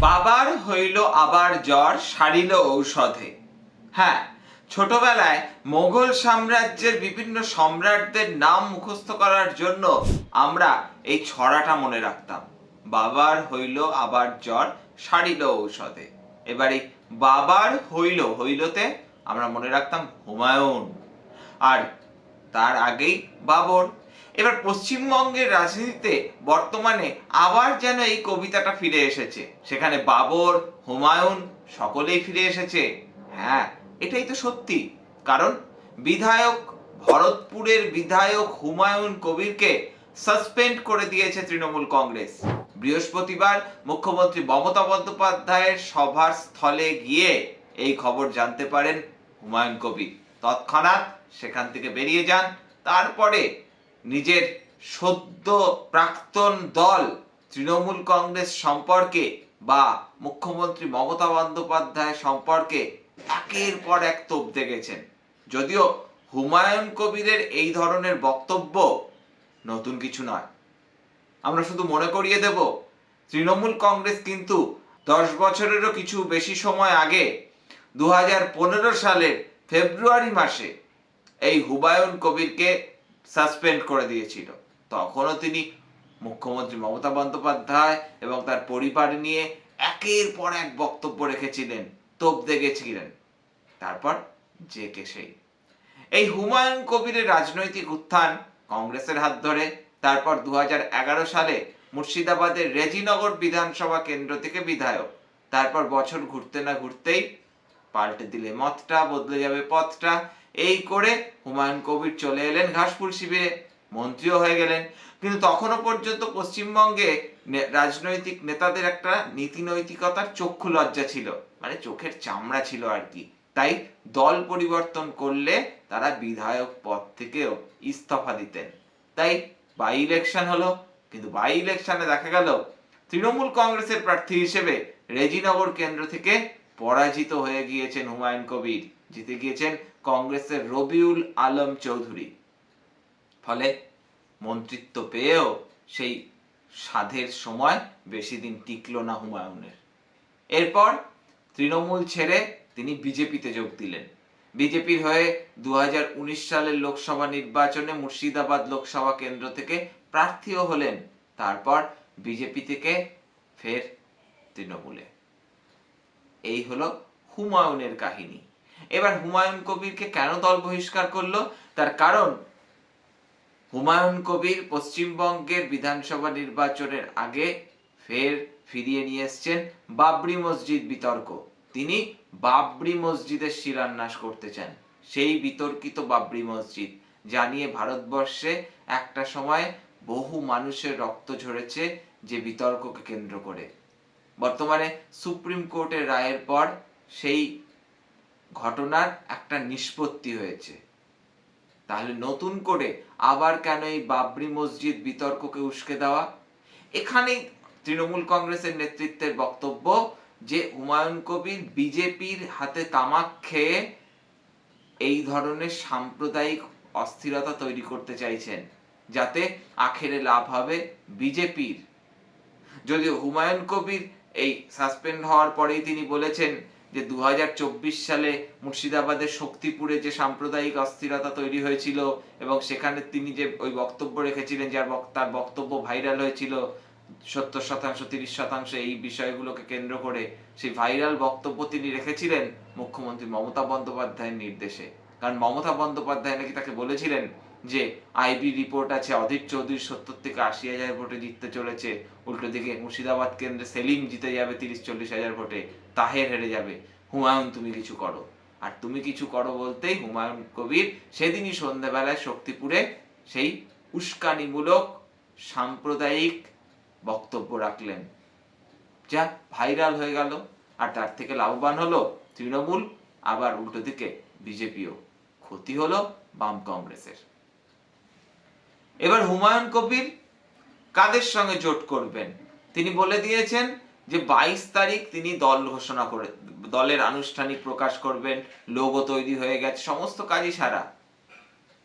বাবার হইল আবার জ্বর, সারিল ঔষধে। হ্যাঁ ছোটবেলায় মোগল সাম্রাজ্যের বিভিন্ন সম্রাটদের নাম মুখস্থ করার জন্য আমরা এই ছড়াটা মনে রাখতাম। বাবার হইল আবার জ্বর, সারিল ঔষধে। এবারে বাবার হইল, হইলতে আমরা মনে রাখতাম হুমায়ুন। আর তার আগেই বাবর। এবার পশ্চিমবঙ্গের রাজনীতিতে বর্তমানে আবার যেন এই কবিতাটা ফিরে এসেছে। সেখানে বাবর, হুমায়ুন সকলেই ফিরে এসেছে। হ্যাঁ এটাই তো সত্যি। কারণ বিধায়ক ভরতপুরের বিধায়ক হুমায়ুন কবিরকে সাসপেন্ড করে দিয়েছে তৃণমূল কংগ্রেস। বৃহস্পতিবার মুখ্যমন্ত্রী মমতা বন্দ্যোপাধ্যায়ের সভার স্থলে গিয়ে এই খবর জানতে পারেন হুমায়ুন কবির। তৎক্ষণাৎ সেখান থেকে বেরিয়ে যান। তারপরে নিজের সদ্য প্রাক্তন দল তৃণমূল কংগ্রেস সম্পর্কে বা মুখ্যমন্ত্রী মমতা বন্দ্যোপাধ্যায় সম্পর্কে একের পর এক তোপ দেখেছেন। যদিও হুমায়ুন কবিরের এই ধরনের বক্তব্য নতুন কিছু নয়। আমরা শুধু মনে করিয়ে দেব, তৃণমূল কংগ্রেস কিন্তু দশ বছরেরও কিছু বেশি সময় আগে দু হাজার পনেরো সালের ফেব্রুয়ারি মাসে এই হুমায়ুন কবিরকে সাসপেন্ড করে দিয়েছিল। তখনও তিনি মুখ্যমন্ত্রী মমতা বন্দ্যোপাধ্যায় এবং তার পরিবার নিয়ে একের পর এক বক্তব্য রেখেছিলেন, তোপ দেখেছিলেন তারপর যে কে সেই। এই হুমায়ুন কবিরের রাজনৈতিক উত্থান কংগ্রেসের হাত ধরে, তারপর দু হাজার এগারো সালে মুর্শিদাবাদের রেজিনগর বিধানসভা কেন্দ্র থেকে বিধায়ক, তারপর বছর ঘুরতে না ঘুরতেই পাল্টে দিলে মতটা, বদলে যাবে পথটা। এই করে হুমায়ুন কবির চলে এলেন ঘাসফুল শিবিরে। মন্ত্রীও হয়ে গেলেন। কিন্তু তখনও পর্যন্ত পশ্চিমবঙ্গে রাজনৈতিক নেতাদের একটা নীতি নৈতিকতার চক্ষু লজ্জা ছিল। মানে চোখের চামড়া ছিল আর কি। তাই দল পরিবর্তন করলে তারা বিধায়ক পদ থেকেও ইস্তফা দিতেন। তাই বাই ইলেকশন হলো। কিন্তু বাই ইলেকশনে দেখা গেল, তৃণমূল কংগ্রেসের প্রার্থী হিসেবে রেজিনগর কেন্দ্র থেকে পরাজিত হয়ে গিয়েছেন হুমায়ুন কবির। জিতে গিয়েছেন কংগ্রেসের রবিউল আলম চৌধুরী। ফলে মন্ত্রিত্ব পেয়েও সেই সাধের সময় বেশি দিন টিকলো না হুমায়ুনের। এরপর তৃণমূল ছেড়ে তিনি বিজেপিতে যোগ দিলেন। বিজেপির হয়ে দু হাজার উনিশ সালের লোকসভা নির্বাচনে মুর্শিদাবাদ লোকসভা কেন্দ্র থেকে প্রার্থীও হলেন। তারপর বিজেপি থেকে ফের তৃণমূলে। এই হলো হুমায়ুনের কাহিনী। এবার হুমায়ুন কবিরকে কেন দল বহিষ্কার করল? তার কারণ, হুমায়ুন কবির পশ্চিমবঙ্গের বিধানসভা নির্বাচনের আগে ফের ফিরিয়ে নিয়ে এসছেন বাবরি মসজিদ বিতর্ক। তিনি বাবরি মসজিদের শিলান্যাস করতে চান। সেই বিতর্কিত বাবরি মসজিদ জানিয়ে ভারতবর্ষে একটা সময় বহু মানুষের রক্ত ঝরেছে যে বিতর্ককে কেন্দ্র করে। বর্তমানে সুপ্রিম কোর্টের রায়ের পর সেই ঘটনার একটা নিষ্পত্তি হয়েছে। তাহলে নতুন করে আবার কেন এই বাবরি মসজিদ বিতর্ককে উস্কে দেওয়া? এখানেই তৃণমূল কংগ্রেসের নেতৃত্বের বক্তব্য যে হুমায়ুন কবির বিজেপির হাতে তামাক খেয়ে এই ধরনের সাম্প্রদায়িক অস্থিরতা তৈরি করতে চাইছেন, যাতে আখেরে লাভ হবে বিজেপির। যদিও হুমায়ুন কবির এই সাসপেন্ড হওয়ার পরেই তিনি বলেছেন যে দু হাজার চব্বিশ সালে মুর্শিদাবাদের শক্তিপুরে যে সাম্প্রদায়িক অস্থিরতা তৈরি হয়েছিল এবং সেখানে তিনি যে ওই বক্তব্য রেখেছিলেন, যার তার বক্তব্য ভাইরাল হয়েছিল, সত্তর শতাংশ, তিরিশ শতাংশ, এই বিষয়গুলোকে কেন্দ্র করে সেই ভাইরাল বক্তব্য তিনি রেখেছিলেন মুখ্যমন্ত্রী মমতা বন্দ্যোপাধ্যায়ের নির্দেশে। কারণ মমতা বন্দ্যোপাধ্যায় নাকি তাকে বলেছিলেন যে আইবি রিপোর্ট আছে, অধীর চৌধুরী সত্তর থেকে আশি হাজার ভোটে জিততে চলেছে। উল্টো দিকে মুর্শিদাবাদ কেন্দ্রে সেলিম জিতে যাবে তিরিশ চল্লিশ হাজার ভোটে, তাহের হেরে যাবে। হুমায়ুন, তুমি কিছু করো। আর তুমি কিছু করো বলতেই হুমায়ুন কবির সেদিনই সন্ধ্যাবেলায় শক্তিপুরে সেই উস্কানিমূলক সাম্প্রদায়িক বক্তব্য রাখলেন। যা ভাইরাল হয়ে গেল, আর তার থেকে লাভবান হলো তৃণমূল, আবার উল্টো দিকে বিজেপিও। ক্ষতি হলো বাম কংগ্রেসের। এবার হুমায়ুন কবির কাদের সঙ্গে জোট করবেন? তিনি বলে দিয়েছেন যে বাইশ তারিখ তিনি দল ঘোষণা করে, দলের আনুষ্ঠানিক প্রকাশ করবেন, লোগো তৈরি হয়ে গেছে, সমস্ত কাজই সারা।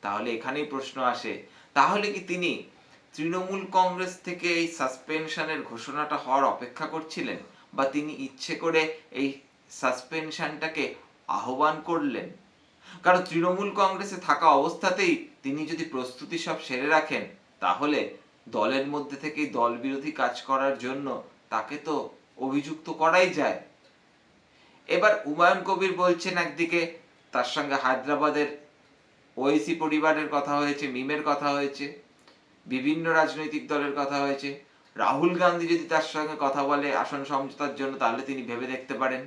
তাহলে এখানেই প্রশ্ন আসে, তাহলে কি তিনি তৃণমূল কংগ্রেস থেকে এই সাসপেনশনের ঘোষণাটা হওয়ার অপেক্ষা করছিলেন? বা তিনি ইচ্ছে করে এই সাসপেনশনটাকে আহ্বান করলেন? কারণ তৃণমূল কংগ্রেসে থাকা অবস্থাতেই তিনি যদি প্রস্তুতি সব সেরে রাখেন, তাহলে দলের মধ্যে থেকেই দল বিরোধী কাজ করার জন্য তাকে তো অভিযুক্ত করাই যায়। এবার হুমায়ুন কবির বলছেন একদিকে, তার সঙ্গে হায়দ্রাবাদের ওয়েসি পরিবারের কথা হয়েছে, মিমের কথা হয়েছে, বিভিন্ন রাজনৈতিক দলের কথা হয়েছে। রাহুল গান্ধী যদি তার সঙ্গে কথা বলে আসন সমঝোতার জন্য, তাহলে তিনি ভেবে দেখতে পারেন।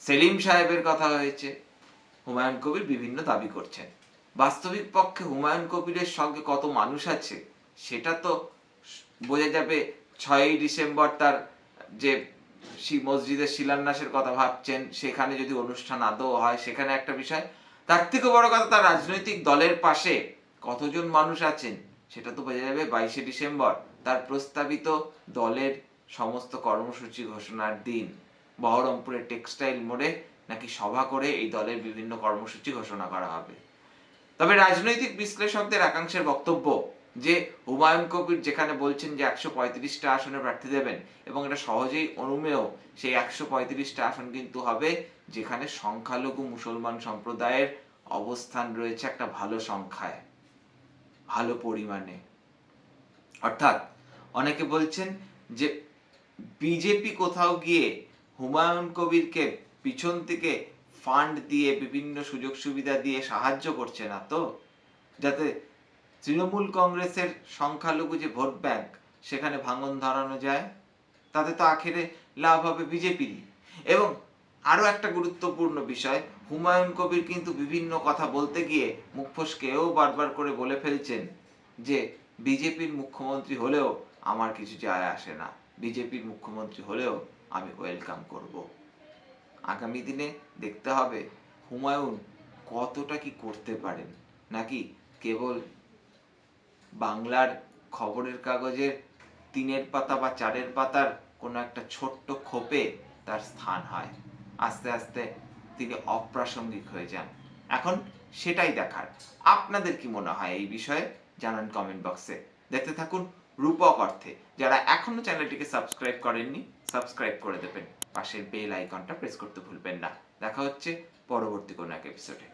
সেলিম সাহেবের কথা হয়েছে। হুমায়ুন কবির বিভিন্ন দাবি করছেন। বাস্তবিক পক্ষে হুমায়ুন কবিরের সঙ্গে কত মানুষ আছে, সেটা তো বোঝা যাবে ছয়ই ডিসেম্বর তার যে মসজিদের শিলান্যাসের কথা ভাবছেন, সেখানে যদি অনুষ্ঠান আদৌ হয়, সেখানে একটা বিষয়। তার থেকে বড় কথা, তার রাজনৈতিক দলের পাশে কতজন মানুষ আছেন, সেটা তো বোঝা যাবে বাইশে ডিসেম্বর। তার প্রস্তাবিত দলের সমস্ত কর্মসূচি ঘোষণার দিন। বহরমপুরের টেক্সটাইল মোড়ে নাকি সভা করে এই দলের বিভিন্ন কর্মসূচি ঘোষণা করা হবে। তবে রাজনৈতিক বিশ্লেষকদের একাংশের বক্তব্য যে হুমায়ুন কবির যেখানে বলছেন যে একশো পঁয়ত্রিশটা আসনে প্রার্থী দেবেন এবং এটা সহজেই অনুমেয় সেই একশো পঁয়ত্রিশটা আসন কিন্তু হবে যেখানে সংখ্যালঘু মুসলমান সম্প্রদায়ের অবস্থান রয়েছে একটা ভালো সংখ্যায়, ভালো পরিমাণে। অর্থাৎ অনেকে বলছেন যে বিজেপি কোথাও গিয়ে হুমায়ুন কবিরকে পিছন থেকে ফান্ড দিয়ে বিভিন্ন সুযোগ সুবিধা দিয়ে সাহায্য করছে না তো? যাতে তৃণমূল কংগ্রেসের সংখ্যালঘু যে ভোট ব্যাংক, সেখানে ভাঙন ধরানো যায়, তাতে তো আখেরে লাভ হবে বিজেপিরই। এবং আরও একটা গুরুত্বপূর্ণ বিষয়, হুমায়ুন কবির কিন্তু বিভিন্ন কথা বলতে গিয়ে মুখ ফসকেও বারবার করে বলে ফেলছেন যে বিজেপির মুখ্যমন্ত্রী হলেও আমার কিছু যায় আসে না। বিজেপির মুখ্যমন্ত্রী হলেও আমি ওয়েলকাম করব। আগামী দিনে দেখতে হবে হুমায়ুন কতটা কি করতে পারেন। নাকি কেবল বাংলার খবরের কাগজের তিনের পাতা বা চারের পাতার কোনো একটা ছোট্ট খোপে তার স্থান হয়। আস্তে আস্তে তিনি অপ্রাসঙ্গিক হয়ে যান। এখন সেটাই দেখার। আপনাদের কি মনে হয় এই বিষয়ে? জানান কমেন্ট বক্সে দেখতে থাকুন রূপক অর্থে। যারা এখনও চ্যানেলটিকে সাবস্ক্রাইব করেননি সাবস্ক্রাইব করে দেবেন। পাশের বেল আইকনটা প্রেস করতে ভুলবেন না। দেখা হচ্ছে পরবর্তী কোনো এক এপিসোডে